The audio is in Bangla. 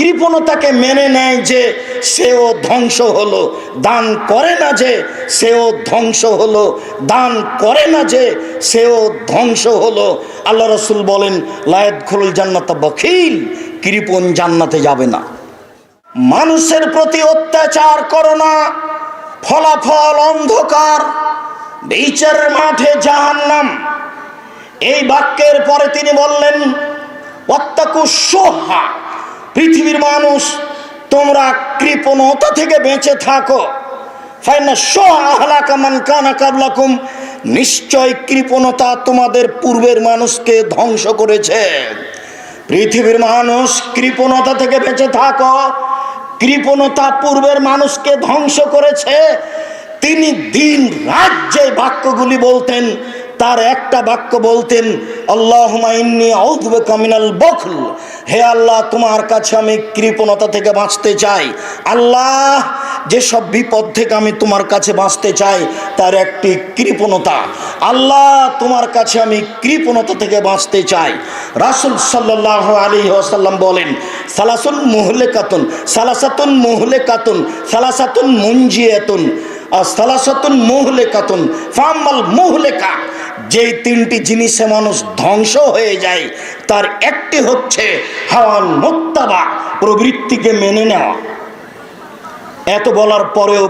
কৃপণতাকে মেনে নেয় যে সেও ধ্বংস হলো। দান করে না যে সেও ধ্বংস হলো। দান করে না যে সেও ধ্বংস হলো। আল্লাহ রসুল বলেন লায়ত খুলুল জান্নাত বখিল কৃপণ জান্নাতে যাবে না। মানুষের প্রতি অত্যাচার করো না। ফলাফল অন্ধকার বিচারের মাঠে জাহান্নাম। এই বাক্যের পরে তিনি বললেন অত্যাকু সোহা পৃথিবীর মানুষ, তোমরা কৃপণতা থেকে বেঁচে থাকো। নিশ্চয় কৃপণতা তোমাদের পূর্বের মানুষকে ধ্বংস করেছে। পৃথিবীর মানুষ কৃপণতা থেকে বেঁচে থাকো, কৃপণতা পূর্বের মানুষকে ধ্বংস করেছে। তিনি দিন রাত যে বাক্যগুলি বলতেন তার একটা বাক্য বলতেন আল্লাহ কামিনাল বখল হে আল্লাহ, তোমার কাছে আমি কৃপণতা থেকে বাঁচতে চাই। আল্লাহ, যেসব বিপদ থেকে আমি তোমার কাছে বাঁচতে চাই, তার একটি কৃপণতা। আল্লাহ, তোমার কাছে আমি কৃপণতা থেকে বাঁচতে চাই। রাসুল সাল্লাহ আলী আসাল্লাম বলেন, সালাসুন মোহলে কাতুন সালাসাতুন মোহলে কাতুন সালাসাতুন মঞ্জিয়াতুন আর সালাসাতুন মোহলে কাতুন ফাম্মাল মোহলেকা। যেই তিনটি জিনিসে মানুষ ধ্বংস হয়ে যায়, তার একটি হচ্ছে হাওয়ান মোত্তাবা প্রবৃত্তিকে মেনে নেওয়া। এত বলার পরেও